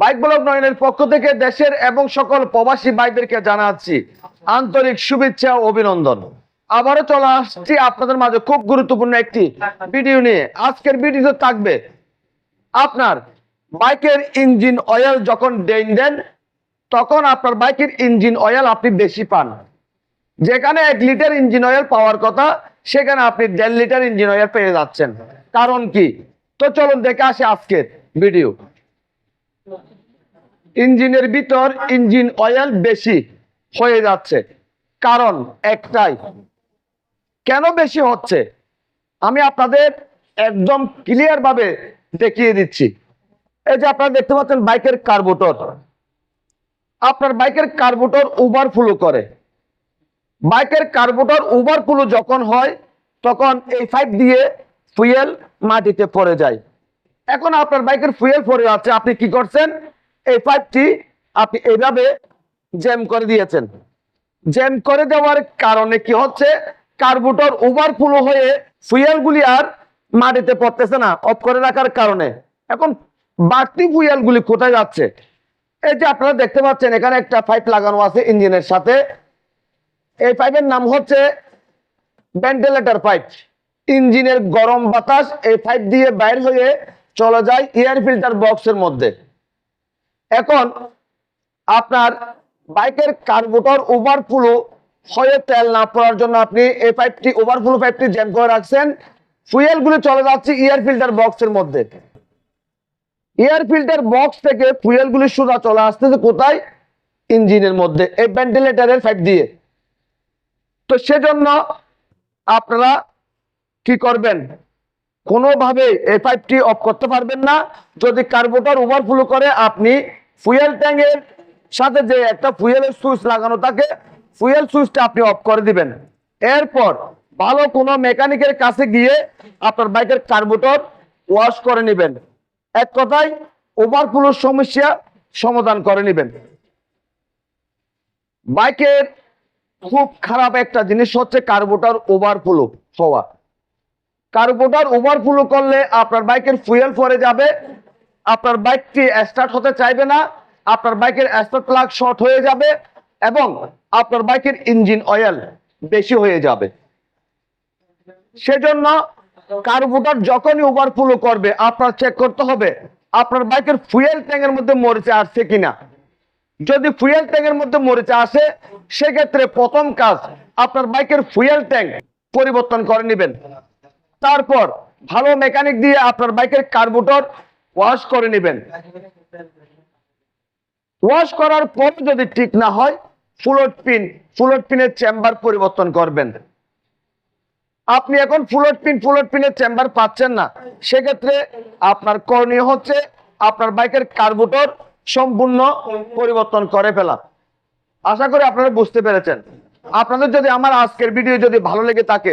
Bike block নয়নের পক্ষ থেকে দেশের এবং সকল প্রবাসী বাইকদেরকে জানাচ্ছি আন্তরিক শুভেচ্ছা অভিনন্দন। আবারও চলে আসছি আপনাদের মাঝে খুব গুরুত্বপূর্ণ একটি ভিডিও নিয়ে। আজকের ভিডিওতে থাকবে আপনার বাইকের ইঞ্জিন অয়েল যখন ডেন দেন, তখন আপনার বাইকের ইঞ্জিন অয়েল আপনি বেশি পান। যেখানে এক লিটার ইঞ্জিন অয়েল পাওয়ার কথা, সেখানে আপনি দেড় লিটার ইঞ্জিন অয়েল পেয়ে যাচ্ছেন। কারণ কি? তো চলুন দেখে আসি আজকের ভিডিও। ইঞ্জিনের ভিতর ইঞ্জিন অয়েল বেশি হয়ে যাচ্ছে। কারণ একটাই, কেন বেশি হচ্ছে? আমি আপনাদের একদম ক্লিয়ার ভাবে দেখিয়ে দিচ্ছি। এই যে আপনারা দেখতে পাচ্ছেন বাইকের কার্বোটর আপনার বাইকের কার্বোটর ওভারফ্লো করে। বাইকের কার্বোটর ওভারফ্লো যখন হয়, তখন এই পাইপ দিয়ে ফুয়েল মাটিতে পড়ে যায়। এখন আপনার বাইকের ফুয়েল পড়ে আছে, আপনি কি করছেন? এই পাইপটি আপনি এইভাবে জ্যাম করে দিয়েছেন। জ্যাম করে দেওয়ার কারণে কি হচ্ছে? কার্বোটর ওভারফ্লো হয়ে ফুয়েলগুলি আর মাটিতে পড়তেছে না অফ করে রাখার কারণে। এখন বাড়তি ফুয়েলগুলি কোথায় যাচ্ছে? এই যে আপনারা দেখতে পাচ্ছেন, এখানে একটা পাইপ লাগানো আছে ইঞ্জিনের সাথে। এই পাইপের নাম হচ্ছে ভেন্টিলেটর পাইপ ইঞ্জিনের গরম বাতাস এই পাইপ দিয়ে বাইর হয়ে চলে যায় এয়ার ফিল্টার বক্সের মধ্যে। এখন আপনার বাইকের কার্বোটর ওভারফ্লো হয়ে তেল না পড়ার জন্য আপনি এই পাইপটি ওভারফ্লো পাইপটি জ্যাম করে রাখছেন। ফুয়েল ফুয়েলগুলো চলে যাচ্ছে এয়ার ফিল্টার বক্সের মধ্যে। এয়ার ফিল্টার বক্স থেকে ফুয়েল ফুয়েলগুলি সোজা চলে আসতেছে কোথায়? ইঞ্জিনের মধ্যে, এই ভেন্টিলেটরের পাইপ দিয়ে। তো সেজন্য আপনারা কি করবেন? কোনোভাবে এই পাইপটি অফ করতে পারবেন না। যদি কার্বোটার ওভারফ্লো করে, আপনি ফুয়েল ট্যাঙ্কের সাথে যে একটা ফুয়েলের সুইচ লাগানো থাকে ফুয়েল সুইচটা আপনি অফ করে দিবেন। এরপর ভালো কোনো মেকানিকের কাছে গিয়ে আপনার বাইকের কার্বোটর ওয়াশ করে নেবেন। এক কথায় ওভারফ্লোর সমস্যা সমাধান করে নেবেন। বাইকের খুব খারাপ একটা জিনিস হচ্ছে কার্বোটার ওভারফ্লো হওয়া। কার্বোটার ওভারফ্লো করলে আপনার বাইকের ফুয়েল পরে যাবে। আপনার বাইকটি স্টার্ট হতে চাইবে না। আপনার বাইকের স্টার্ট প্লাগ শর্ট হয়ে যাবে এবং আপনার বাইকের ইঞ্জিন অয়েল বেশি হয়ে যাবে। সেজন্য কার্বোটার যখনই ওভারফ্লো করবে, আপনার চেক করতে হবে, আপনার বাইকের ফুয়েল ট্যাঙ্কের মধ্যে মরিচে আসছে কিনা। যদি ফুয়েল ট্যাঙ্কের মধ্যে মরিচা আসে, সেক্ষেত্রে প্রথম কাজ, আপনার বাইকের ফুয়েল ট্যাঙ্ক পরিবর্তন করে নেবেন। তারপর ভালো মেকানিক দিয়ে আপনার বাইকের কার্বোটর ওয়াশ করে নেবেন। ওয়াশ করার পর যদি ঠিক না হয়, ফুলট পিন ফুলট পিনের চেম্বার পরিবর্তন করবেন। আপনি এখন ফুলট পিন ফুলট পিনের চেম্বার পাচ্ছেন না। সেক্ষেত্রে আপনার করণীয় হচ্ছে আপনার বাইকের কার্বোটর সম্পূর্ণ পরিবর্তন করে ফেলা। আশা করি আপনারা বুঝতে পেরেছেন। আপনাদের যদি আমার আজকের ভিডিও যদি ভালো লেগে থাকে